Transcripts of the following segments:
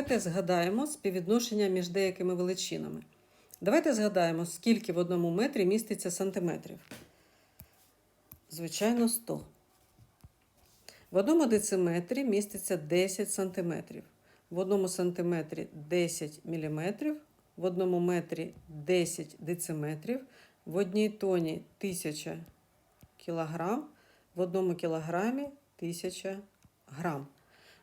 Давайте згадаємо співвідношення між деякими величинами. Давайте згадаємо, скільки в одному метрі міститься сантиметрів. Звичайно, 100. В одному дециметрі міститься 10 сантиметрів. В одному сантиметрі 10 міліметрів, в одному метрі 10 дециметрів, в одній тоні 1000 кілограм, в одному кілограмі 1000 грам.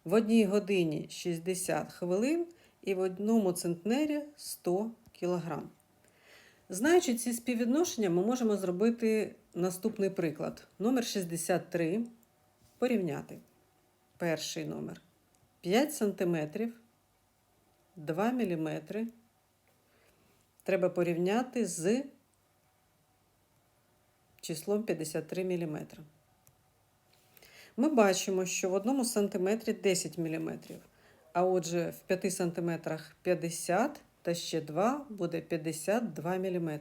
В одній годині 60 хвилин і в одному центнері 100 кілограм. Знаючи ці співвідношення, ми можемо зробити наступний приклад. Номер 63. Порівняти. Перший номер 5 см, 2 мм. Треба порівняти з числом 53 мм. Ми бачимо, що в одному сантиметрі 10 мм, а отже, в 5 сантиметрах 50 та ще 2 буде 52 мм.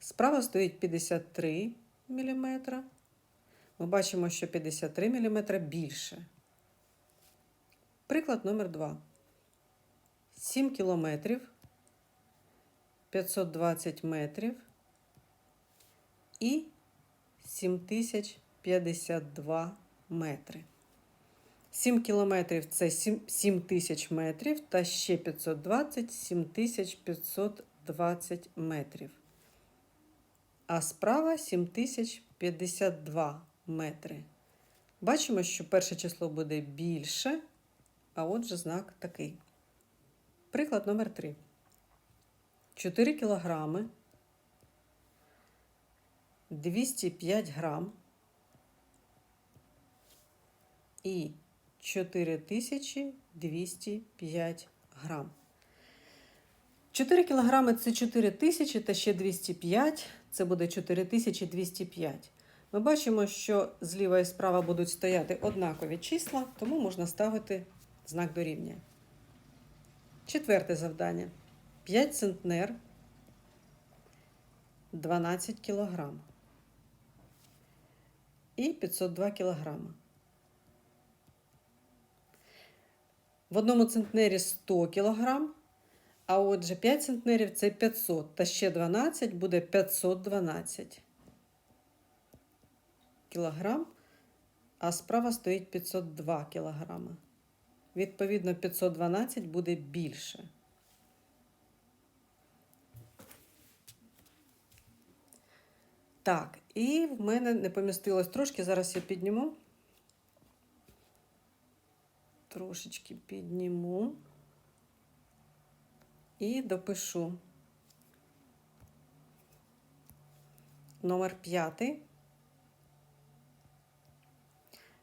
Справа стоїть 53 мм. Ми бачимо, що 53 мм більше. Приклад номер 2. 7 кілометрів, 520 метрів і 7052 метри. 7 кілометрів це 7 тисяч метрів та ще 520 7520 метрів. А справа 7052 метри. Бачимо, що перше число буде більше, а отже знак такий. Приклад номер 3. 4 кілограми, 205 грам і 4205 грам. 4 кілограми це 4 тисячі та ще 205 це буде 4205. Ми бачимо, що зліва і справа будуть стояти однакові числа, тому можна ставити знак дорівнює. Четверте завдання. 5 центнер 12 кілограм і 502 кілограма. В одному центнері 100 кілограм, а отже 5 центнерів це 500, та ще 12 буде 512 кілограм, а справа стоїть 502 кілограма. Відповідно, 512 буде більше. Так, і в мене не помістилось трошки, зараз я підніму. Трошечки підніму і допишу. Номер п'ятий.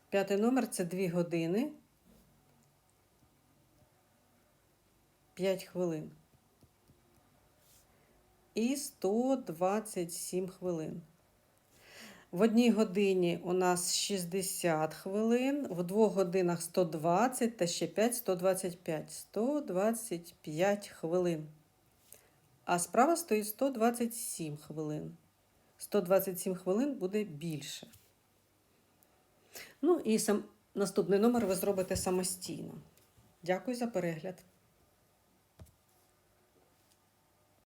П'ятий номер це 2 години. 5 хвилин. І 127 хвилин. В одній годині у нас 60 хвилин, в двох годинах 120 та ще 5 125. 125 хвилин. А справа стоїть 127 хвилин. 127 хвилин буде більше. Ну і сам наступний номер ви зробите самостійно. Дякую за перегляд.